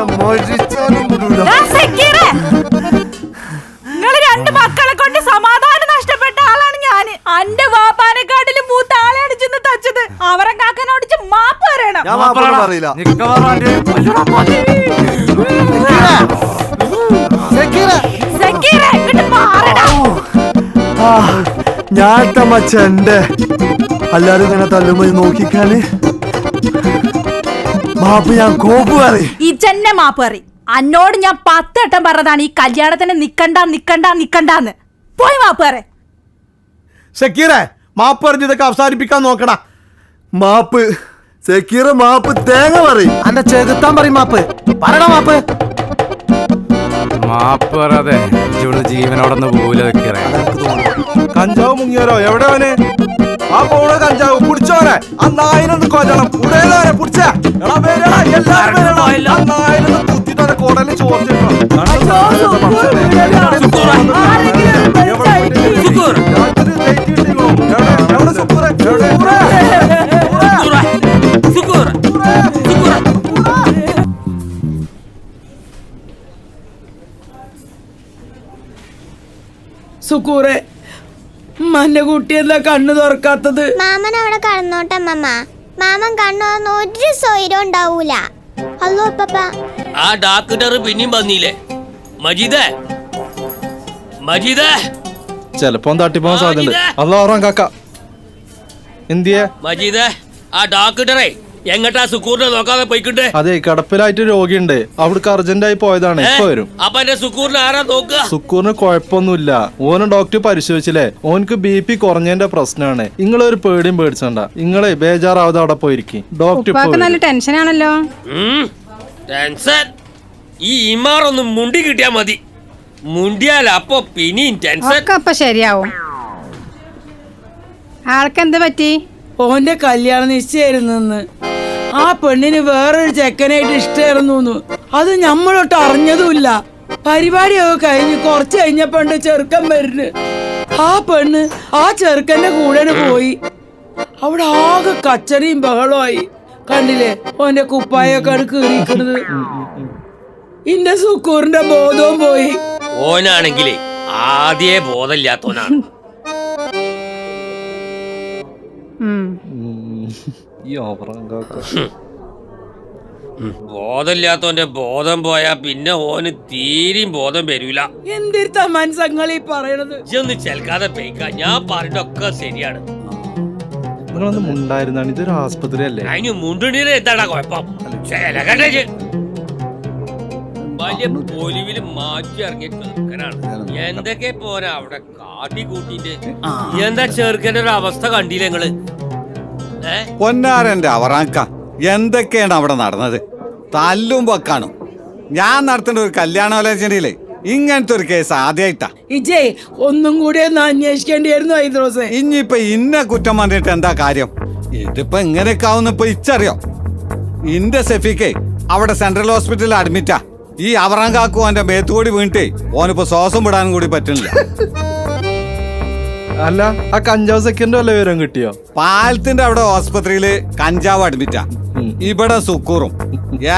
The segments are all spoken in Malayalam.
ഞാൻ മരിച്ചാലും വിടൂല ദാ സക്കീറേ. നിങ്ങൾ രണ്ട് മക്കളെ കൊണ്ട് സമാധാനം നഷ്ടപ്പെട്ട ആളാണ് ഞാൻ. അന്റെ വാപ്പാനെക്കാട്ടിലും മൂത്ത ആളെയാണ് ചെന്ന് തച്ചത്. അവരെ കാക്കനോട് ഇജ്ജ് മാപ്പ് പറയണം. ഞാൻ മാപ്പൊന്നും പറയില്ല. സക്കീറ. ഇങ്ങോട്ട് മാറടാ. ഞാൻ എല്ലാരും ഇങ്ങനെ തല്ലുമ്പോ നോക്കിക്കാന്? മാപ്പ് ഞാൻ കോപ്പ് പറയും. ഇജന്നെ മാപ്പ് പറ അന്നോട് ഞാൻ പത്തട്ടം പറഞ്ഞതാണ് ഈ കല്യാണത്തിന് നിക്കണ്ട നിക്കണ്ട നിക്കണ്ടെന്ന്. പോയി മാപ്പ് പറ. ഷക്കീറെ മാപ്പ് പറഞ്ഞ് ഇതൊക്കെ അവസാനിപ്പിക്കാൻ നോക്കടാ. മാപ്പ് സെക്കീറ മാപ്പ് തേങ്ങ പറയും. അന്റെ ചെകുത്താൻ പറയും മാപ്പ്. പറയണ മാപ്പ്. മാപ്പ് പറയാതെ ജീവനോടൊന്ന് പോവില്ല വെക്കറേ കഞ്ചാവ് മുങ്ങിയാലോ? എവിടെ അവന്? ആ പോണ കഞ്ചാവ് പിടിച്ചോനെ ആ നായിനൊന്ന് കൊല്ലണം ഉടനെ പിടിച്ച കുത്തിട്ടോനെ കോടലിൽ സുക്കൂറെ മന്റെ കുട്ടി എന്താ കണ്ണു തുറക്കാത്തത്? മാമൻ അവിടെ കടന്നോട്ടെ അമ്മമ്മ. മാമൻ കണ്ണു തുറന്ന് ഒരു സ്വൈരം ഉണ്ടാവൂല. അല്ലോ പപ്പ ആ ഡാക്ടർ പിന്നെയും വന്നില്ലേ? മജീദേ. മജീദേ. ചെലപ്പോ തട്ടിപ്പോകാൻ ആ, സാധ്യത. അല്ല കാക്ക. എന്തിയെ? മജീദേ ആ ഡാക്ടറെ എങ്ങട്ടാ സുക്കൂറിനെ നോക്കാതെ പോയിക്കണ്ടേ? അതെ കടപ്പിലായിട്ട് രോഗിയുണ്ട്. അവിടേക്ക് അർജന്റ് ആയി പോയതാണ്. ഇപ്പൊ വരും. അപ്പൊ എന്റെ സുക്കൂറിനെ ആരാ നോക്കുക? സുക്കൂറിന് കുഴപ്പമൊന്നുമില്ല. ഓന് ഡോക്ടർ പരിശോധിച്ചില്ലേ? ഓനക്ക് ബി പി കുറഞ്ഞതിന്റെ പ്രശ്നമാണ്. നിങ്ങളൊരു പേടിയും പേടിച്ചണ്ട. നിങ്ങളെ ബേജാറാവാതെ അവിടെ പോയിരിക്കും. ഡോക്ടർ ഇപ്പൊ നല്ല. ടെൻഷനാണല്ലോ ടെൻഷൻ ഈ ഇമാറൊന്ന് മുണ്ടി കിട്ടിയാ മതി. മുണ്ടിയാൽ അപ്പൊ പിന്നെയും ടെൻഷൻ ഒക്കെ അപ്പൊ ശരിയാവും. ആൾക്കെന്ത് പറ്റി? ഓന്റെ കല്യാണം നിശ്ചയായിരുന്നു ആ പെണ്ണിന് വേറൊരു ചെക്കനായിട്ട് ഇഷ്ടമായിരുന്നു അത് ഞമ്മളൊട്ട് അറിഞ്ഞതുമില്ല. പരിപാടിയൊക്കെ കഴിഞ്ഞ് കുറച്ച് കഴിഞ്ഞപ്പോണ്ട് ചെറുക്കൻ വരുന്നു. ആ പെണ്ണ് ആ ചെറുക്കന്റെ കൂടെ പോയി. അവിടെ ആകെ കച്ചറിയും ബഹളമായി കണ്ടില്ലേ? ഓന്റെ കുപ്പായൊക്കെ കീറിയിരിക്കണത്. ഇന്റെ സുക്കൂറിന്റെ ബോധവും പോയി. ഓനാണെങ്കിലേ ആദ്യേ ബോധമില്ലാത്തോനാണ്. ഈ ഓവറാൻ കാക്ക ബോധം പോയാ പിന്നെ ഓന് തീരെയും ബോധം വരൂല. എന്തിരുത്താ മനസ്സങ്ങളീ പറയണത്? ഇജ്ജൊന്ന് ചെൽക്കാതെ പേക്ക ഞാൻ പറഞ്ഞൊക്കെ ശരിയാണ്. നിങ്ങളൊന്നും ഉണ്ടായിരുന്നാണ് ഇതൊരു ആസ്പത്രി അല്ലേ അതിന് മുണ്ടുണീര് എന്താടാ കുഴപ്പം? ചെലകണ്ടേ. വലിയ പൊലിവിൽ മാറ്റി ഇറങ്ങിയ ചെറുക്കനാണ്. എന്തൊക്കെ പോരാ അവിടെ കാട്ടി കൂട്ടിട്ട് എന്താ ചെറുക്കന്റെ ഒരു അവസ്ഥ കണ്ടില്ല നിങ്ങൾ? പൊന്നാരന്റെ അവറാക്ക എന്തൊക്കെയാണ് അവിടെ നടന്നത്? തല്ലും വെക്കാണും ഞാൻ നടത്തേണ്ട ഒരു കല്യാണാലോചനയിലേ ഇങ്ങനത്തെ ഒരു കേസ് ആദ്യമായിട്ടാ ഇജേ ഒന്നും കൂടി ഒന്ന് അന്വേഷിക്കേണ്ടിയായിരുന്നു ഐദ്രോസെ ഇനിയിപ്പൊ ഇന്ന കുറ്റം പറഞ്ഞിട്ട് എന്താ കാര്യം? ഇതിപ്പോ ഇങ്ങനെയൊക്കെ ആവുന്ന ഇപ്പൊ ഇച്ചറിയോ? ഇന്റെ സെഫിക്കെ അവിടെ സെൻട്രൽ ഹോസ്പിറ്റലിൽ അഡ്മിറ്റാ. ഈ അവറാങ്കാക്കും അവന്റെ മേത്തുകൂടി വീണിട്ടേ ഓനിപ്പോ ശ്വാസം വിടാനും കൂടി പറ്റുന്നില്ല. അല്ല ആ കഞ്ചാവ് സെക്കൻഡ് വല്ല വിവരം കിട്ടിയോ? പാലത്തിന്റെ അവിടെ ആസ്പത്രിയിൽ കഞ്ചാവ് അഡ്മിറ്റാ. ഇവിടെ സുക്കൂറും.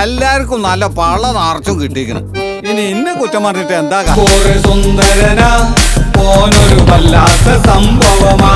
എല്ലാവർക്കും നല്ല പള്ള നിറച്ചും കിട്ടിയിരിക്കണം. ഇനി ഇന്ന് കുറ്റം പറഞ്ഞിട്ട് എന്താ സുന്ദരനാ വല്ലാത്ത സംഭവമാ.